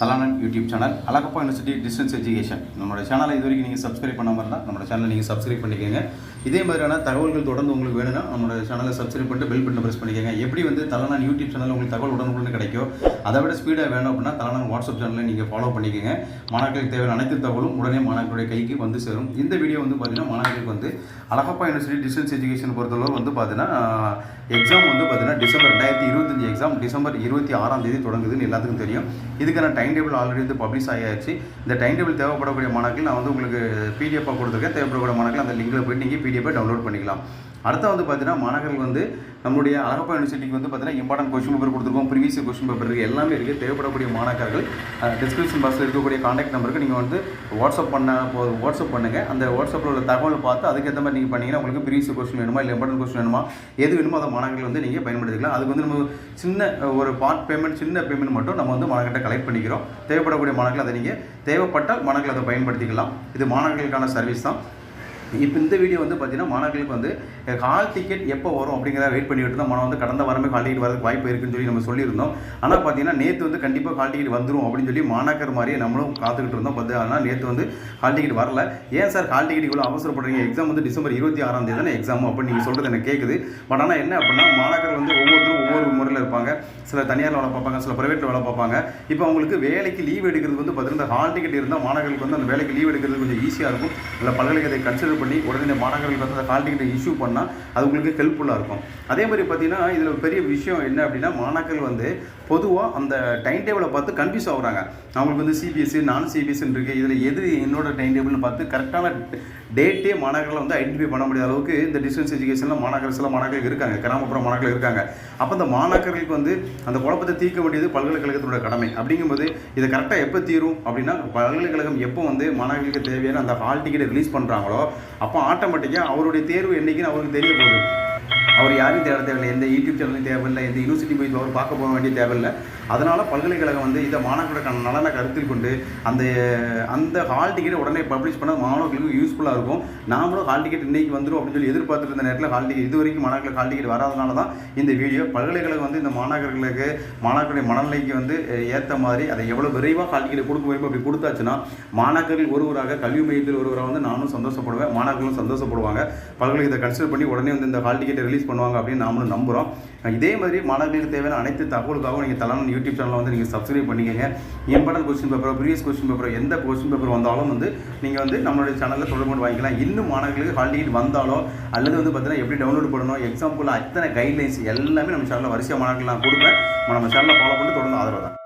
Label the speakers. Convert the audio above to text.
Speaker 1: தலானன் YouTube channel Alagappa University distance education நம்மளோட சேனலை இது வரைக்கும் நீங்கள் சப்ஸ்கிரைப் பண்ணாமல் இருந்தால் நம்மளோட சேனலை நீங்கள் சப்ஸ்கிரைப் பண்ணிக்கோங்க. இதே மாதிரியான தகவல்கள் தொடர்ந்து உங்களுக்கு வேணும்னா நம்மளோட சேனலை சப்ஸ்கிரைப் பண்ணிட்டு பெல் பட்டன் ப்ரெஸ் பண்ணிக்கோங்க. எப்படி வந்து தலானன் யூடியூப் சேனல் உங்களுக்கு தகவல் உடனுக்குடன் கிடைக்கும் அதை விட ஸ்பீடாக வேணும் அப்படின்னா தலானன் வாட்ஸ்அப் சேனலை நீங்கள் ஃபாலோ பண்ணிக்கோங்க. மாணவர்களுக்கு தேவையான அனைத்து தகவலும் உடனே மாணவர்களுடைய கைக்கு வந்து சேரும். இந்த வீடியோ வந்து பார்த்தீங்கன்னா மாணவர்களுக்கு வந்து அழகப்பா யூனிவர்சிட்டி டிஸ்டன்ஸ் எஜுகேஷன் பொறுத்தளவு வந்து பார்த்தீங்கன்னா எக்ஸாம் வந்து பார்த்தீங்கன்னா டிசம்பர் ரெண்டாயிரத்தி இருபத்தஞ்சி எக்ஸாம் டிசம்பர் இருபத்தி ஆறாம் தேதி தொடங்குதுன்னு எல்லாத்துக்கும் தெரியும். இதுக்கான டைம் டைம் டேபிள் ஆல்ரெடி வந்து பப்ளிஷ் ஆகியாச்சு இந்த டைம் டேபிள் தேவைப்படக்கூடிய மாணவர்கள் நான் வந்து உங்களுக்கு பிடிஎஃபாக கொடுத்துருக்கேன். தேவைப்படக்கூடிய மாணவர்கள் அந்த லிங்கில் போய்ட்டு நீங்கள் பிடிஎஃபை டவுன்லோட் பண்ணிக்கலாம். அடுத்து வந்து பார்த்தீங்கன்னா மாணவர்கள் வந்து நம்மளுடைய அழகப்பா யூனிவர்சிட்டிக்கு வந்து பார்த்தீங்கன்னா இம்பார்ட்டன்ட் கொஸ்டின் பேப்பர் கொடுத்துருக்கோம். ப்ரீவியஸ் கொஸ்டின் பேப்பர் இருக்குது எல்லாமே இருக்குது தேவைப்படக்கூடிய மாணாக்கர்கள் டிஸ்கிரிப்ஷன் பாக்ஸில் இருக்கக்கூடிய காண்டாக்ட் நம்பருக்கு நீங்கள் வந்து வாட்ஸ்அப் பண்ண வாட்ஸ்அப் பண்ணுங்கள் அந்த வாட்ஸ்அப்பில் உள்ள தகவலை பார்த்து அதுக்கேற்ற மாதிரி நீங்கள் பண்ணீங்கன்னா உங்களுக்கு ப்ரீவியஸ் கொஸ்டின் வேணுமா இல்லை இம்பார்ட்டன்ட் கொஸ்டின் வேணுமா எது வேணுமோ அதை மாணவர்கள் வந்து நீங்கள் பயன்படுத்திக்கலாம். அதுக்கு வந்து நம்ம சின்ன ஒரு பார்ட் பேமெண்ட் சின்ன பேமெண்ட் மட்டும் நம்ம வந்து மாணவர்கிட்ட கலெக்ட் பண்ணிக்கிறோம். தேவைப்படக்கூடிய மாணவர்கள் அதை நீங்கள் தேவைப்பட்டால் மாணவர்கள் அதை பயன்படுத்திக்கலாம். இது மாணவர்களுக்கான சர்வீஸ் தான். இப்போ இந்த வீடியோ வந்து பார்த்தீங்கன்னா மாணவர்களுக்கு வந்து ஹால் டிக்கெட் எப்போ வரும்? அப்படிங்கிறத வெயிட் பண்ணிட்டு இருந்தோம் மனம் வந்து கடந்த வாரமே ஹால் டிக்கெட் வரதுக்கு வாய்ப்பு இருக்குன்னு சொல்லி நம்ம சொல்லியிருந்தோம். ஆனால் பார்த்தீங்கன்னா நேற்று வந்து கண்டிப்பாக ஹால் டிக்கெட் வந்துடும் அப்படின்னு சொல்லி மாணாக்கர் மாதிரியே நம்மளும் காத்துக்கிட்டு இருந்தோம். பத்து ஆனால் நேற்று வந்து ஹால் டிக்கெட் வரல. ஏன் சார் ஹால் டிக்கெட் இவ்வளோ அவசரப்படுறீங்க? எக்ஸாம் வந்து டிசம்பர் இருபத்தி ஆறாம் தேதி தானே எக்ஸாம் அப்படின்னு நீங்கள் சொல்கிறது எனக்கு கேட்குது பட் ஆனால் என்ன அப்படின்னா மாணாக்கர் வந்து ஒவ்வொருத்தரும் ஒவ்வொரு முறையில் இருப்பாங்க. சில தனியார் வேலை பார்ப்பாங்க சில ப்ரைவேட்டில் வேலை பார்ப்பாங்க. இப்போ அவங்களுக்கு வேலைக்கு லீவ் எடுக்கிறது வந்து பார்த்தீங்கன்னா ஹால் டிக்கெட் இருந்தால் மாணவர்களுக்கு வந்து அந்த வேலைக்கு லீவ் எடுக்கிறது கொஞ்சம் ஈஸியாக இருக்கும். இல்லை பல்கலைக்கழகத்தை கன்சிடர் பண்ணி உடனே இந்த மாணவர்களுக்கு வந்து அந்த ஹால் டிக்கெட்டை இஷ்யூ பண்ணால் அது உங்களுக்கு ஹெல்ப்ஃபுல்லாக இருக்கும். அதே மாதிரி பார்த்தீங்கன்னா இதில் பெரிய விஷயம் என்ன அப்படின்னா மாணாக்கள் வந்து பொதுவாக அந்த டைம் டேபிளை பார்த்து கன்ஃபியூஸ் ஆகுறாங்க. அவங்களுக்கு வந்து சிபிஎஸ்சி நான் சிபிஎஸ்சின்னு இருக்குது இதில் எது என்னோட டைம் டேபிள்னு பார்த்து கரெக்டான டேட்டே மாணவர்களை வந்து ஐடென்டிஃபை பண்ண முடியாத அளவுக்கு இந்த டிஸ்டன்ஸ் எஜுகேஷனில் மாணவர்கள் சில மாணவர்கள் இருக்காங்க. கிராமப்புற மாணவர்கள் இருக்காங்க. அப்போ அந்த மாணாக்கர்களுக்கு வந்து அந்த குழப்பத்தை தீர்க்க வேண்டியது பல்கலைக்கழகத்தோட கடமை. அப்படிங்கும்போது இதை கரெக்டாக எப்போ தீரும் அப்படின்னா பல்கலைக்கழகம் எப்போ வந்து மாணவர்களுக்கு தேவையான அந்த ஹால் டிக்கெட்டை ரிலீஸ் பண்ணுறாங்களோ அப்போ ஆட்டோமேட்டிக்காக அவருடைய தேர்வு என்றைக்குன்னு அவருக்கு தெரிய போகுது. அவர் யாரையும் தேட தேவையில்லை எந்த யூடியூப் சேனலையும் தேவையில்லை. எந்த யூனிவர்சிட்டி போய் அவர் பார்க்க போக வேண்டிய தேவையில்லை. அதனால் பல்கலைக்கழகம் வந்து இதை மாணவர்களுக்கான நலனை கருத்தில் கொண்டு அந்த அந்த ஹால் டிக்கெட் உடனே பப்ளிஷ் பண்ண மாணவர்களுக்கு யூஸ்ஃபுல்லாக இருக்கும். நாமளும் ஹால் டிக்கெட் இன்னைக்கு வந்துடும் அப்படின்னு சொல்லி எதிர்பார்த்துட்டு இருந்த நேரத்தில் ஹால் டிக்கெட் இது வரைக்கும் மாணவர்களுக்கு ஹால் டிக்கெட் வராதனால தான் இந்த வீடியோ பல்கலைக்கழகம் வந்து இந்த மாணவர்களுக்கு மாணவர்களுடைய மனநிலைக்கு வந்து ஏற்ற மாதிரி அதை எவ்வளோ விரைவாக ஹால் டிக்கெட் கொடுக்க முடியுமோ அப்படி கொடுத்தாச்சுன்னா மாணவர்கள் ஒருவராக கல்வி மையத்தில் ஒருவராக வந்து நானும் சந்தோஷப்படுவேன். மாணவர்களும் சந்தோஷப்படுவாங்க. பல்கலைக்கழகத்தை இதை கன்சிடர் பண்ணி உடனே வந்து இந்த ஹால் டிக்கெட்டை ரிலீஸ் பண்ணுவாங்க அப்படின்னு நாமளும் நம்புகிறோம் இதே மாதிரி மாணவர்களுக்கு தேவையான அனைத்து தகவலுக்காகவும் நீங்கள் தலைவன் யூடியூப் சேனலில் வந்து நீங்கள் சப்ஸ்கிரைப் பண்ணிக்கங்க. Important question paper previous question paper எந்த கொஸ்டின் பேப்பர் வந்தாலும் வந்து நீங்கள் வந்து நம்மளுடைய சேனலில் தொடர்பு கொண்டு வாங்கிக்கலாம். இன்னும் மாணவர்களுக்கு ஹால் டிக்கெட் வந்தாலோ அல்லது வந்து பார்த்தீங்கன்னா எப்படி டவுன்லோட் பண்ணணும் எக்ஸாம்பிள் அத்தனை கைட்லைன்ஸ் எல்லாமே நம்ம சேனலில் வரிசையாக மாணவர்கள் நான் கொடுப்பேன். நம்ம சேனலில் ஃபாலோ பண்ணிட்டு தொடர்ந்து ஆதரவு தான்.